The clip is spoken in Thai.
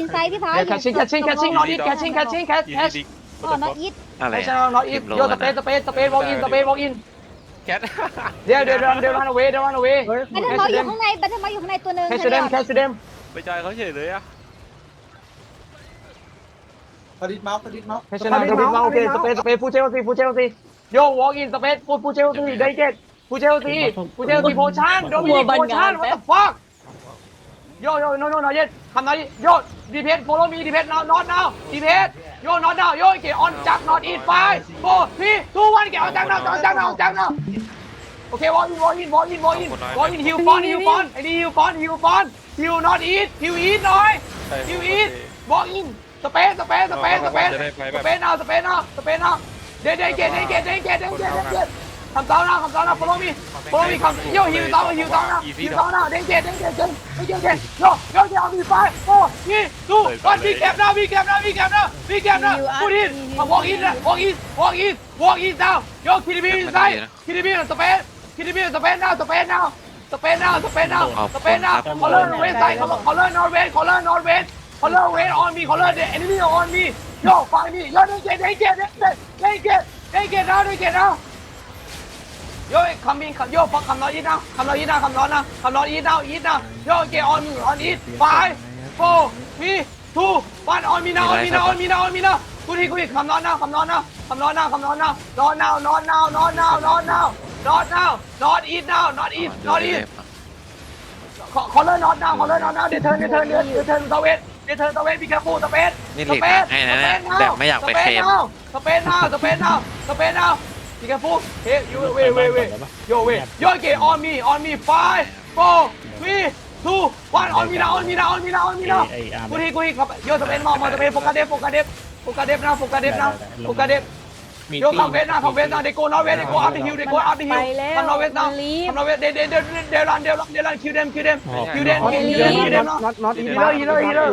อินไซด์พี่พาย แคชชิ่งแคชชิ่งแคชชิ่งนอตอีทแคชชิ่งแคชชิ่งแคชแคชอ๋อนอตอีทอะไรแคชอะนอตอีทโยสเปซสเปซสเปซวอล์กอินสเปซวอล์กอินแคทเดี๋ยวเดี๋ยวเดี๋ยวรันเอาไว้เดี๋ยวรันเอาไว้บัตเทอร์มอลอยู่ข้างในบัตเทอร์มอลอยู่ข้างในตัวหนึงแคชเดมแคชเดมไปจอยเขาเฉยเลยอะผลิตเมาส์ผลิตเมาส์แคชเดมเดมโอเคสเปซสเปซฟูเชลซีฟูเชลซีโยวอล์กอินสเปซฟูฟูเชลซีไดเกตฟูเชลซีฟูเชลซีโพชั่นโดมินิกโพชั่น what the fuck โยโยโนโนนอเย็ดคำนายโยดีเพส follow me ดีเพส now not now ดีเพสโย not now โยเกออนจาก not eat five four three two one เกออนจาก now จากจาก now จาก now โอเควอลอินวอลอินวอลอินวอลอินวอลอินฮิวฟอนฮิวฟอนไอ้นี่ฮิวฟอนฮิวฟอนฮิว not eat ฮิว eat หน่อยฮิว eat วอลอินสเปซสเปซสเปซสเปซสเปซ now สเปซ now สเปซ now เดนเดนเกตเดนเกตเดนเกตเดนเกตเดนเกต คำสาวนะคำสาวนะ follow me follow me คำโยฮิวสาวฮิวสาวนะฮิวสาวนะเดนเกตเดนเกตเดนเกตเดนเกตโยโยเกตมีไฟโอ้ยี่ทูวันวีแคปนะวีแคปนะวีแคปนะวีแคปนะพูดอินวอล์กอินนะวอล์กอินวอล์กอินวอล์กอิน now โยคิดดีอินไซด์คิดดีสเปซคิดดิบิสเปน now สเปน now สเปน now สเปน now สเปน now คอลเลอร์เวสไซด์คอลเลอร์นอร์เวสคอลเลอร์นอร์เวสคอลเลอร์เวสออนมีคอลเลอร์เดนนี่ออนมีโยฟังนี่โยเดนเกตเดนเกตเดนเกตเดนเกตเดนเกต now เดนเกต now โยคำมินโยฟังคำนออีทนะคำนออีทนะคำนอนะคำนออีท now อีทนะโยเกตออนมีออนอีท five four three two one ออนมีนะออนมีนะออนมีนะออนมีนะกูทีกูทีคำนอนะคำนอนะคำนอนะคำนอนะนอน now นอน now นอน now นอน now not now not eat now not eat not eat ขอขอเลิก not now ขอเลิก not now เดี๋ยวเทิร์นเดี๋ยวเทิร์นเดี๋ยวเทิร์นสเวทเดี๋ยวเทิร์นสเวทพี่แคปูสเปซนี่หลีกทางให้นะเนี่ยแบบไม่อยากไปเคลมสเปซ now สเปซ now สเปซ now พี่แคปูเฮ้ย you wait wait wait yo wait yo get on me on me five four three two one on me now on me now on me now on me now กูทีกูทีครับโยสเปซมองมองสเปซโฟกัสเดฟโฟกัสเดฟโฟกัสเดฟนะโฟกัสเดฟนะโฟกัสเดฟโยคัมเวสนะคัมเวสนะเดโกนอร์เวสเดโกอาร์ติฮิวเดโกอาร์ติฮิวคัมนอร์เวสนะคัมนอร์เวสเดเดเดเดเดลันเดลันเดลันคิวเดมคิวเดมคิวเดมคิวเดมคิวเดมนะน็อตน็อตฮีเลอร์ฮีเลอร์ฮีเลอร์